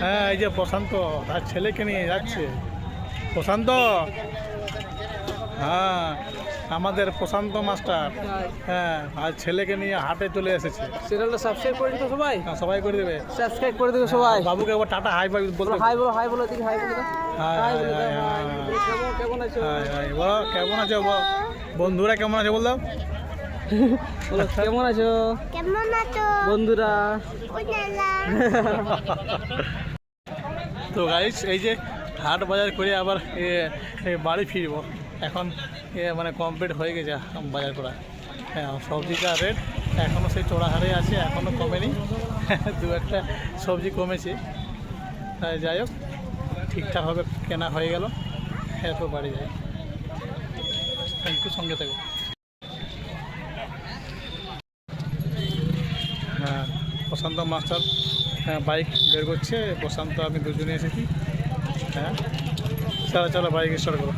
হ্যাঁ এই যে প্রশান্ত তার ছেলেকে নিয়ে যাচ্ছে। প্রশান্ত! হ্যাঁ। আমাদের প্রশান্ত মাস্টার। হ্যাঁ আর ছেলেকে নিয়ে হাটে চলে এসেছে। চ্যানেলটা সাবস্ক্রাইব করে দিতে সবাই? হ্যাঁ, সবাই করে দেবে। সাবস্ক্রাইব করে দিবে সবাই। বাবুকে একবার টাটা হাই বাই বলতে। হাই বলো হাই বলো দেখি হাই বলো দাও। হাই, হাই হাই, দাও, হাই, হাই হাই। বলে। কেমন কেমন আছো? হাই হাই বলো কেমন আছো বলো। বন্ধুরা কেমন আছে বললাম বলো কেমন আছো? কেমন আছো? বন্ধুরা। তো গাইস এই যে হাট বাজার করে আবার এ, এ, বাড়ি ফিরবো। এখন মানে কমপ্লিট হয়ে গেছে বাজার করা। হ্যাঁ সবজিটা রেট এখনও সেই চড়া হারে আছে এখনও কমেনি। দু একটা সবজি কমেছে। তাই যাই হোক ঠিকঠাকভাবে কেনা হয়ে গেল। এরপর বাড়ি যাই। থ্যাংক ইউ সঙ্গে থাকো। হ্যাঁ প্রশান্ত মাস্টার হ্যাঁ বাইক বের করছে। প্রশান্ত, আমি দুজনে এসেছি। হ্যাঁ চলো চলো বাইক স্টার্ট করো।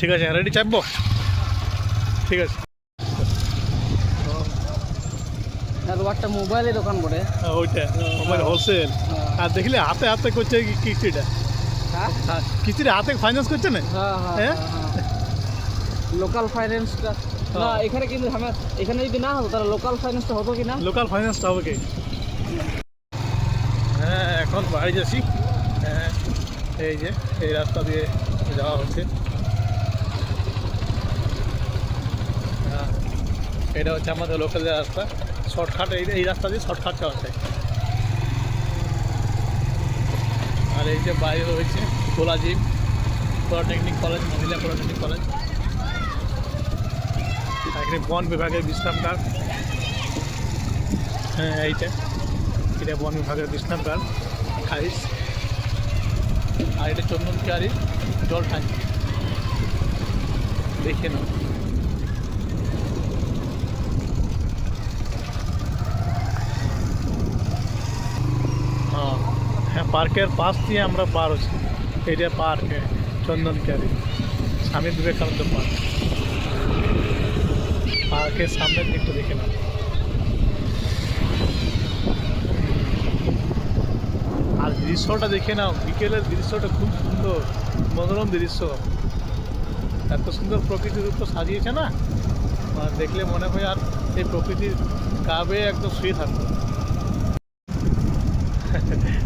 ঠিক আছে রেডি চাপবো? ঠিক আছে। আর একটা মোবাইলের দোকান বটে। হ্যাঁ, ওইটা মোবাইল হোলসেল আর দেখলে হাতে হাতে করছে কি কিস্তিটা? হ্যাঁ? হ্যাঁ, কিস্তিটা হাতে ফাইন্যান্স করছে না? হ্যাঁ হ্যাঁ? হ্যাঁ? লোকাল ফাইন্যান্সটা না এখানে কিন্তু আমার এখানে যদি না হতো তাহলে লোকাল ফাইন্যান্সটা হতো কি না? লোকাল ফাইন্যান্সটা হবে কি? হ্যাঁ এখন বাড়ি যাচ্ছি। হ্যাঁ এই যে এই রাস্তা দিয়ে যাওয়া হচ্ছে হ্যাঁ এটা হচ্ছে আমাদের লোকাল রাস্তা। শর্টকাট, এই এই রাস্তা দিয়ে শর্টকাট যাওয়া যায়। আর এই যে বাইরে রয়েছে গোলা জিম, পলিটেকনিক কলেজ, মহিলা পলিটেকনিক কলেজ। এখানে বন বিভাগের বিশ্রামগার। হ্যাঁ এইটা। এটা বন বিভাগের বিশ্রামগার খাইস আর এটা চন্দন চন্দনকারি জল ট্যাঙ্কি দেখে নাও হ্যাঁ হ্যাঁ পার্কের পাশ দিয়ে আমরা পার হচ্ছি। এটা পার্ক, চন্দনকারি, স্বামী বিবেকানন্দ পার্ক। পার্কের সামনের দিকটা দেখে না আর দৃশ্যটা দেখে নাও, বিকেলের দৃশ্যটা খুব সুন্দর, মনোরম দৃশ্য। এত সুন্দর প্রকৃতির উপর সাজিয়েছে না? দেখলে মনে হয় আর এই প্রকৃতির কাবে একদম শুয়ে থাকব।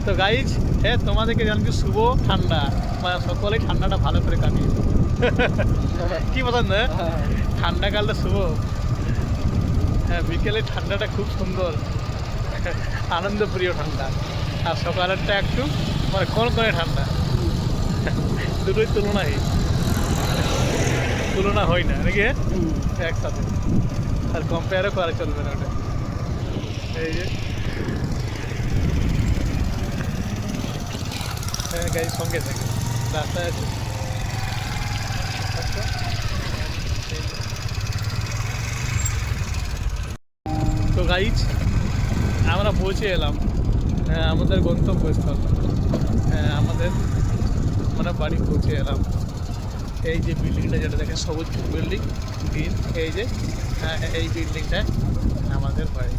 তো গাইজ হ্যাঁ তোমাদেরকে জানবি শুভ ঠান্ডা। মানে সকলেই ঠান্ডাটা ভালো করে কাটিয়ে কি পছন্দ হ্যাঁ? ঠান্ডাকালটা শুভ। হ্যাঁ বিকেলে ঠান্ডাটা খুব সুন্দর। আনন্দপ্রিয় ঠান্ডা। আর সকালেরটা একটু মানে কল করে ঠান্ডা। দুটোই তুলনাই। তুলনা হয় না নাকি হ্যাঁ? একসাথে। আর কম্পেয়ারও করা চলবে না ওটা। এই যে। হ্যাঁ গাড়ি সঙ্গে থাকে। রাস্তায় আছে। তো গাইজ আমরা পৌঁছে এলাম হ্যাঁ, আমাদের গন্তব্যস্থল। হ্যাঁ, আমাদের মানে বাড়ি পৌঁছে এলাম। এই যে বিল্ডিংটা যেটা দেখেন সবুজ বিল্ডিং গ্রিন এই যে হ্যাঁ এই বিল্ডিংটা আমাদের বাড়ি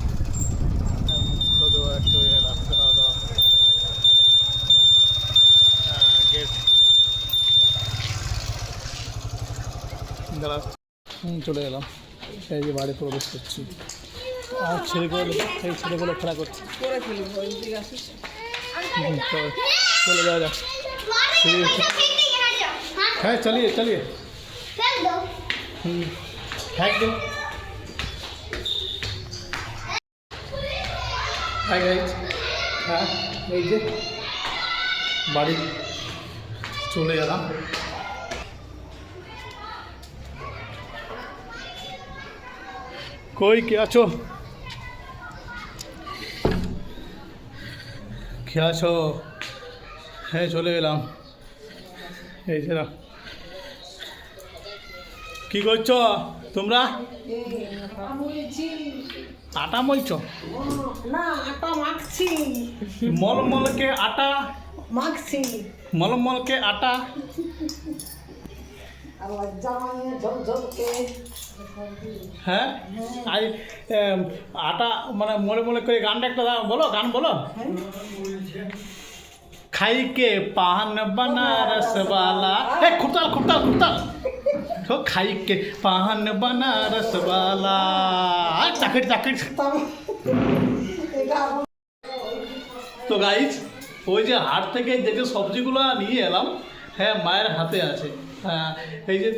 শুধু একটু এ রাস্তা দেওয়া গেট দাঁড়া হুম, চলে এলাম। এই যে বাড়ি প্রবেশ করছি। আর ছেলেগুলো এই ছেলেগুলো খেলা করছে। করে ফেলি ওইদিকে আসিস হুম, চল, চলে যাওয়া যাক। ঠিক আছে। হ্যাঁ চালিয়ে চালিয়ে। হুম একদম। হাই গাইজ হ্যাঁ এই যে বাড়ি চলে এলাম। কই কে আছো? কে আছো? হ্যাঁ চলে এলাম। এই যে। কি করছ? তোমরা? আটা মলছো? না আটা মাখছি। মলমলকে আটা? মাখছি। মলমলকে আটা? হ্যাঁ? আজ আটা মানে মনে মনে করে গানটা একটা দাও বলো গান বলো। খাইকে পান বানা রসবালা এ খুরতাল খুরতাল খুরতাল তো খাই কে পান বানা রসবালা চাকরি চাকরি। তো গাইজ ওই যে হাট থেকে যে যে সবজিগুলো নিয়ে এলাম। হ্যাঁ মায়ের হাতে আছে। হ্যাঁ এই যে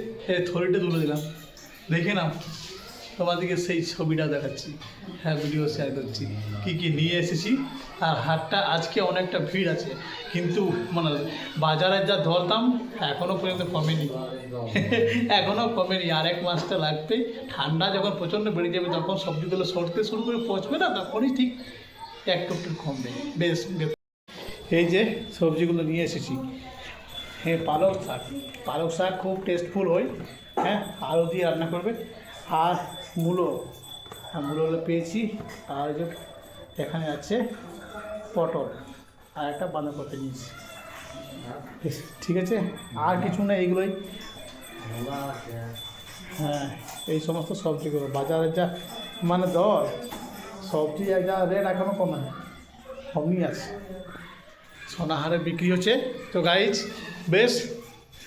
থলিটা তুলে দিলাম। দেখে নাও, তোমাদেরকে সেই ছবিটা দেখাচ্ছি। হ্যাঁ ভিডিও শেয়ার করছি। কী কী নিয়ে এসেছি। আর হাটটা আজকে অনেকটা ভিড় আছে। কিন্তু মানে বাজারের যা ধরতাম এখনও পর্যন্ত কমেনি। এখনও কমেনি। আর এক মাসটা লাগবে। ঠান্ডা যখন প্রচণ্ড বেড়ে যাবে, তখন সবজিগুলো সরতে শুরু করে পচবে না, তখনই ঠিক একটু একটু কমবে। বেশ। এই যে, সবজিগুলো নিয়ে এসেছি। হ্যাঁ পালক শাক। পালক শাক খুব টেস্টফুল হয়। হ্যাঁ আলু দিয়ে রান্না করবে। আর মূলো। হ্যাঁ মূলোগুলো পেয়েছি। আর যে এখানে আছে পটল। আর একটা বাঁধাকপি নিয়েছি। ঠিক আছে? আর কিছু না, এইগুলোই। হ্যাঁ এই সমস্ত সবজিগুলো। বাজারে যা মানে দর, সবজি এক যা রেট এখনও কমে কমই আছে। সোনাহারে বিক্রি হচ্ছে। তো গাইজ বেশ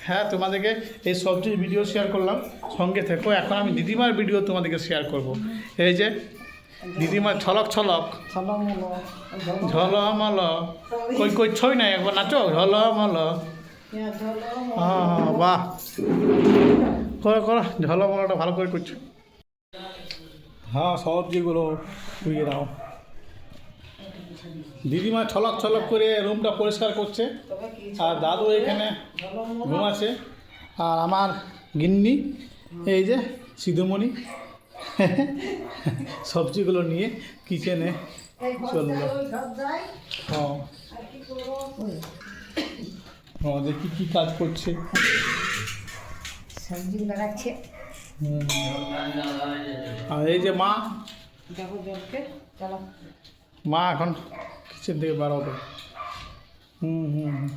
হ্যাঁ তোমাদেরকে এই সবজির ভিডিও শেয়ার করলাম। সঙ্গে থেকো, এখন আমি দিদিমার ভিডিও তোমাদেরকে শেয়ার করব। এই যে দিদিমার ছলক ছলক ঝলমল। কই কই ছই নাই একবার নাচো। ঝলমল। হ্যাঁ হ্যাঁ বাহ। করো করো, ঝলমলটা ভালো করে করছ। হ্যাঁ সবজিগুলো ধুয়ে দাও। দিদিমা ছলক ছলক করে রুমটা পরিষ্কার করছে। আর দাদু এখানে ঘুমাচ্ছে। আর আমার গিন্নি এই যে সিধুমণি সবজিগুলো নিয়ে কিচেনে চলল। হ্যাঁ। দেখি কী কাজ করছে? সবজি লাগাচ্ছে আর এই যে মা দেখো চলো। মা এখন কিচেন থেকে বেরোবে হুম হুম হুম।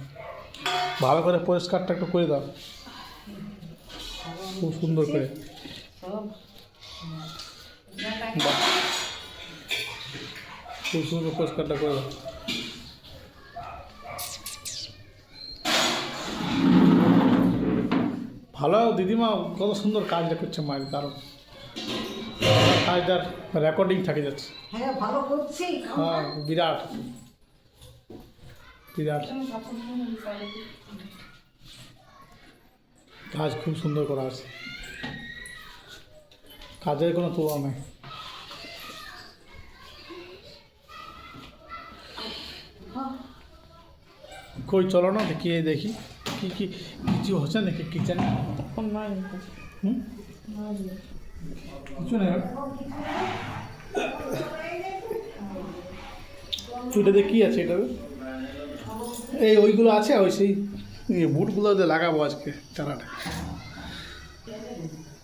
ভালো করে পরিষ্কারটা একটু করে দাও। খুব সুন্দর করে। খুব সুন্দর পরিষ্কারটা করে দাও। ভালো, দিদিমা কত সুন্দর কাজটা করছে মায়ের কারণ কাজটার রেকর্ডিং থাকে যাচ্ছে। হ্যাঁ ভালো করছি। হ্যাঁ বিরাট। বিরাট। কাজ খুব সুন্দর করা আছে। কাজের কোনো তুলনা নেই। কই চলো না দেখি দেখি। কি কি কিছু হচ্ছে নাকি কিচেনে? হুম? কিছু নেই। ওইটাতে কী আছে এটাতে? এই ওইগুলো আছে ওই সেই এই বুটগুলোতে লাগাবো আজকে চারাটা।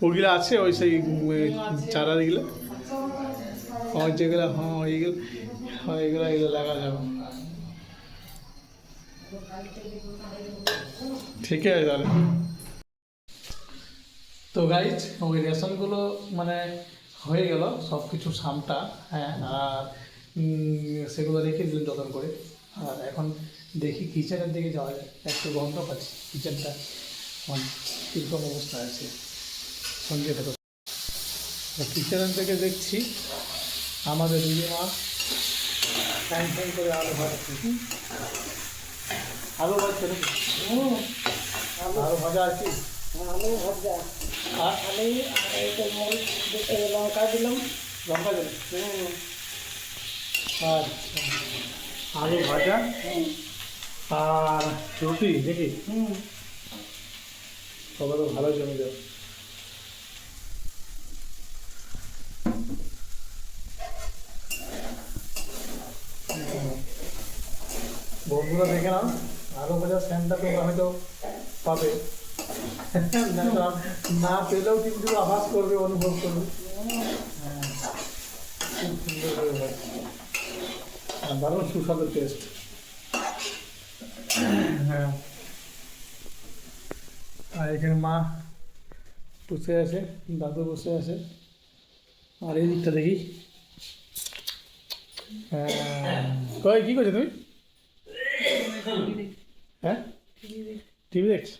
ওইগুলো আছে ওই সেই চারা দিগুলো ওই যেগুলো হ্যাঁ ওইগুলো হ্যাঁ এগুলো এগুলো লাগা যাবে। ঠিক আছে তাহলে। তো গাইজ ওই রেশনগুলো মানে হয়ে গেল সব কিছু সামটা হ্যাঁ আর সেগুলো রেখে দিলেন যত্ন করে। আর এখন দেখি কিচেনের দিকে যাওয়া যায় একটু গন্ধ পাচ্ছি কিচেনটা কীরকম অবস্থা আছে, সঙ্গে থাকো কিচেনের থেকে দেখছি, আমাদের দিদিমা টাইম টাইম করে আলু ভাজছে? আলু ভাজছে আলু ভাজা আছে। আলু ভাজা। আর মরিচ লঙ্কা দিলাম লঙ্কা দেবে হুম। আচ্ছা আলু ভাজা আর রুটি, দেখি। হুম। সবাই তো ভালো জমে যাবে বন্ধুরা দেখে নাও আলু ভাজা স্যান্ডটা তোমরা হয়তো পাবে। না, পেলেও কিন্তু আভাস করবে অনুভব করবে। হ্যাঁ, খুব হয় দারুণ সুস্বাদু টেস্ট হ্যাঁ। আর এখানে মা বসে আছে দাদু বসে আছে। আর এই দিকটা দেখি। হ্যাঁ। কই কী করছ তুমি? হ্যাঁ? টিভি দেখছ?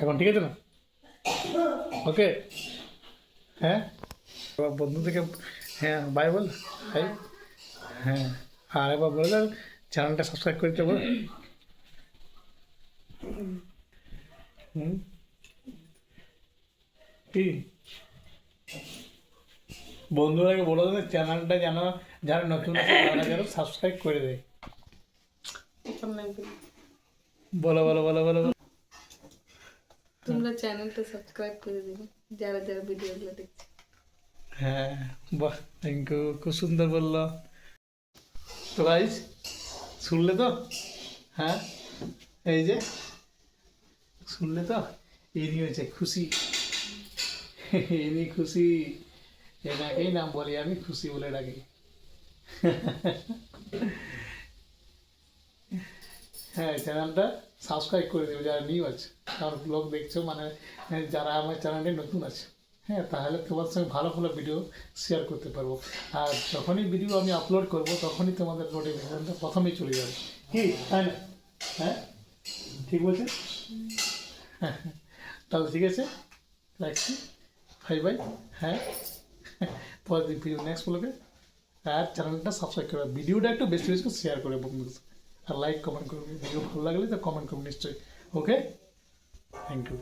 এখন ঠিক আছে না? ওকে। হ্যাঁ? বন্ধু থেকে হ্যাঁ বাই বল। হাই হ্যাঁ। আর একবার বলে দাও চ্যানেলটা সাবস্ক্রাইব করে দেবো হুম। কি? বন্ধুরাকে বলে দেবে চ্যানেলটা যেন, যারা নতুন সাবস্ক্রাইব করে দেয়। বলো। বলো বলো বলো তোমরা চ্যানেলটা সাবস্ক্রাইব করে দিবে যারা যারা ভিডিওগুলো দেখছে। হ্যাঁ বাহ থ্যাংক ইউ খুব সুন্দর বলল। তো গাইজ শুনলে তো? হ্যাঁ এই যে শুনলে তো? ইনি হয়েছে খুশি। ইনি খুশি। এনাকেই নাম বলি আমি খুশি বলে ডাকি। হ্যাঁ চ্যানেলটা সাবস্ক্রাইব করে দেবে যারা নিউ আছে। আমার ব্লগ দেখছ মানে হ্যাঁ, যারা আমার চ্যানেলে নতুন আছে হ্যাঁ তাহলে তোমার সঙ্গে ভালো ভালো ভিডিও শেয়ার করতে পারব। আর যখনই ভিডিও আমি আপলোড করব তখনই তোমাদের নোটিফিকেশনটা প্রথমেই চলে যাবে। কি? তাই না? হ্যাঁ? ঠিক বলছে হ্যাঁ তাহলে ঠিক আছে? রাখছি। ভাই ভাই হ্যাঁ? পরের দিন ভিডিও নেক্সট ব্লগে আর চ্যানেলটা সাবস্ক্রাইব করে ভিডিওটা একটু বেশি বেশি শেয়ার করে বন্ধুদের। আর লাইক কমেন্ট করবে ভিডিও ভালো লাগলে তো কমেন্ট করবে নিশ্চয়ই। Okay thank you